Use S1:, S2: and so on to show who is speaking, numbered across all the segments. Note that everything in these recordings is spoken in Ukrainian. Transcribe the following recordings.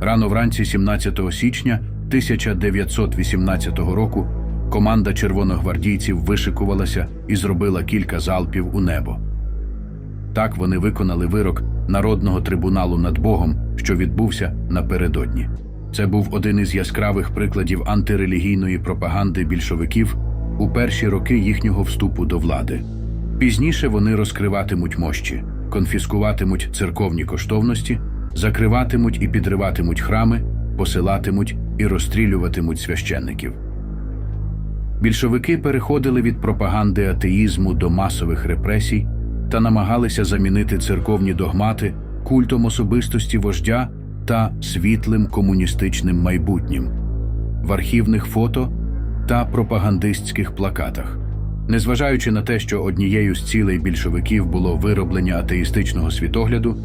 S1: Рано вранці 17 січня 1918 року команда червоногвардійців вишикувалася і зробила кілька залпів у небо. Так вони виконали вирок Народного трибуналу над Богом, що відбувся напередодні. Це був один із яскравих прикладів антирелігійної пропаганди більшовиків у перші роки їхнього вступу до влади. Пізніше вони розкриватимуть мощі, конфіскуватимуть церковні коштовності, закриватимуть і підриватимуть храми, посилатимуть і розстрілюватимуть священників. Більшовики переходили від пропаганди атеїзму до масових репресій та намагалися замінити церковні догмати культом особистості вождя та світлим комуністичним майбутнім в архівних фото та пропагандистських плакатах. Незважаючи на те, що однією з цілей більшовиків було вироблення атеїстичного світогляду,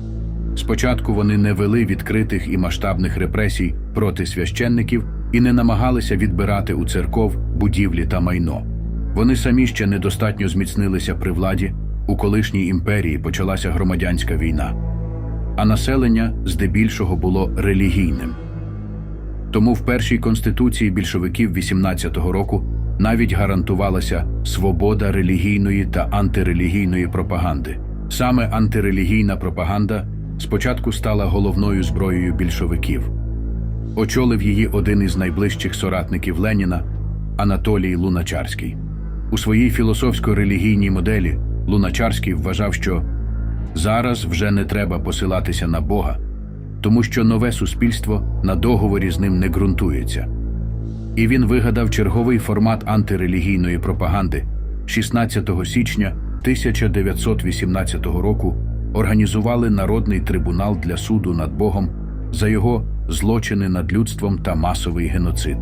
S1: спочатку вони не вели відкритих і масштабних репресій проти священників і не намагалися відбирати у церков будівлі та майно. Вони самі ще недостатньо зміцнилися при владі, у колишній імперії почалася громадянська війна, а населення здебільшого було релігійним. Тому в першій конституції більшовиків 18-го року навіть гарантувалася свобода релігійної та антирелігійної пропаганди. Саме антирелігійна пропаганда спочатку стала головною зброєю більшовиків. Очолив її один із найближчих соратників Леніна Анатолій Луначарський. У своїй філософсько-релігійній моделі Луначарський вважав, що зараз вже не треба посилатися на Бога, тому що нове суспільство на договорі з ним не ґрунтується. І він вигадав черговий формат антирелігійної пропаганди 16 січня 1918 року організували Народний трибунал для суду над Богом за його злочини над людством та масовий геноцид.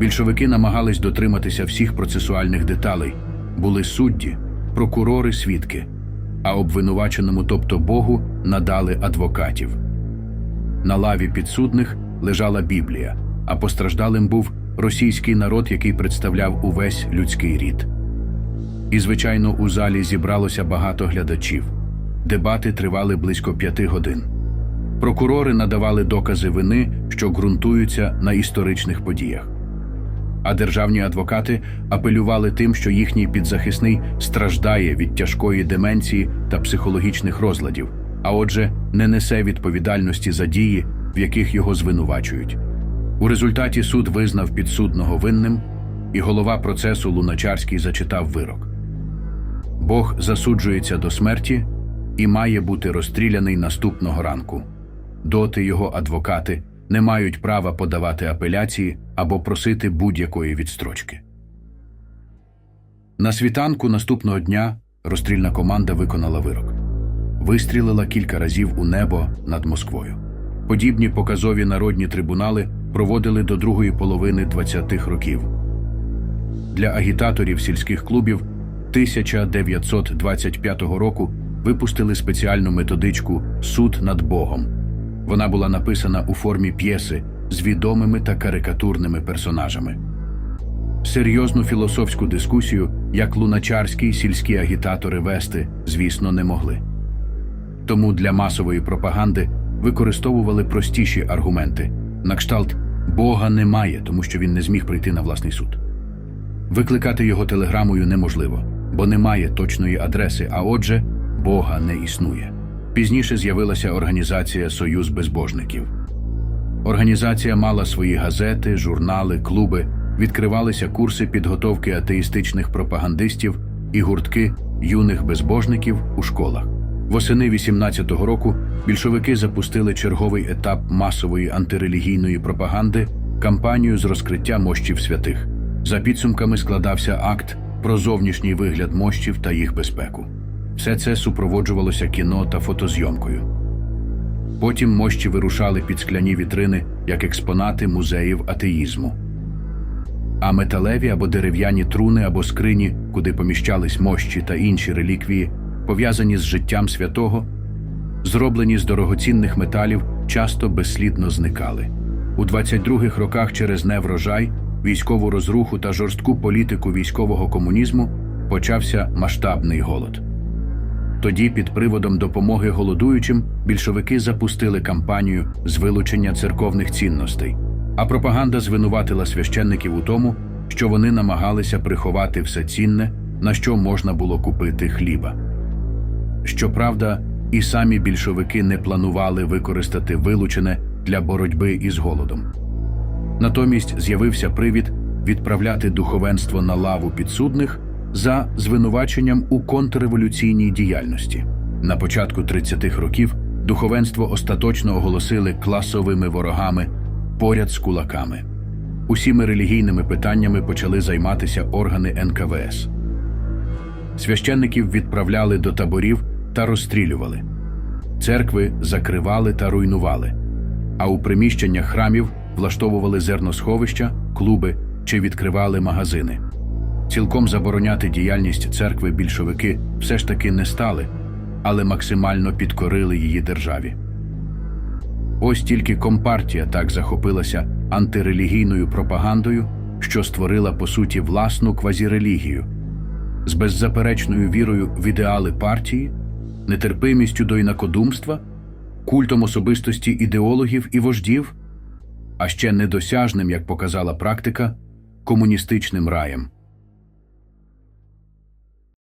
S1: Більшовики намагались дотриматися всіх процесуальних деталей, були судді, прокурори, свідки, а обвинуваченому, тобто Богу, надали адвокатів. На лаві підсудних лежала Біблія, а постраждалим був російський народ, який представляв увесь людський рід. І, звичайно, у залі зібралося багато глядачів. Дебати тривали близько п'яти годин. Прокурори надавали докази вини, що ґрунтуються на історичних подіях. А державні адвокати апелювали тим, що їхній підзахисний страждає від тяжкої деменції та психологічних розладів, а отже, не несе відповідальності за дії, в яких його звинувачують. У результаті суд визнав підсудного винним, і голова процесу Луначарський зачитав вирок. Бог засуджується до смерті і має бути розстріляний наступного ранку. Доти його адвокати не мають права подавати апеляції або просити будь-якої відстрочки. На світанку наступного дня розстрільна команда виконала вирок. Вистрілила кілька разів у небо над Москвою. Подібні показові народні трибунали проводили до другої половини 20-х років. Для агітаторів сільських клубів 1925 року випустили спеціальну методичку Суд над Богом. Вона була написана у формі п'єси з відомими та карикатурними персонажами. Серйозну філософську дискусію, як луначарські сільські агітатори вести, звісно, не могли. Тому для масової пропаганди використовували простіші аргументи на кшталт Бога немає, тому що він не зміг прийти на власний суд. Викликати його телеграмою неможливо, бо немає точної адреси, а отже, Бога не існує. Пізніше з'явилася організація Союз безбожників. Організація мала свої газети, журнали, клуби, відкривалися курси підготовки атеїстичних пропагандистів і гуртки юних безбожників у школах. Восени 18-го року більшовики запустили черговий етап масової антирелігійної пропаганди кампанію з розкриття мощів святих. За підсумками складався акт про зовнішній вигляд мощів та їх безпеку. Все це супроводжувалося кіно та фотозйомкою. Потім мощі вирушали під скляні вітрини як експонати музеїв атеїзму. А металеві або дерев'яні труни або скрині, куди поміщались мощі та інші реліквії, пов'язані з життям святого, зроблені з дорогоцінних металів, часто безслідно зникали. У 22-х роках через неврожай, військову розруху та жорстку політику військового комунізму почався масштабний голод. Тоді, під приводом допомоги голодуючим, більшовики запустили кампанію з вилучення церковних цінностей, а пропаганда звинуватила священників у тому, що вони намагалися приховати все цінне, на що можна було купити хліба. Щоправда, і самі більшовики не планували використати вилучене для боротьби із голодом. Натомість з'явився привід відправляти духовенство на лаву підсудних за звинуваченням у контрреволюційній діяльності. На початку 30-х років духовенство остаточно оголосили класовими ворогами поряд з кулаками. Усіми релігійними питаннями почали займатися органи НКВС. Священників відправляли до таборів та розстрілювали. Церкви закривали та руйнували, а у приміщеннях храмів влаштовували зерносховища, клуби чи відкривали магазини. Цілком забороняти діяльність церкви більшовики все ж таки не стали, але максимально підкорили її державі. Ось тільки компартія так захопилася антирелігійною пропагандою, що створила по суті власну квазірелігію з беззаперечною вірою в ідеали партії, нетерпимістю до інакодумства, культом особистості ідеологів і вождів, а ще недосяжним, як показала практика, комуністичним раєм.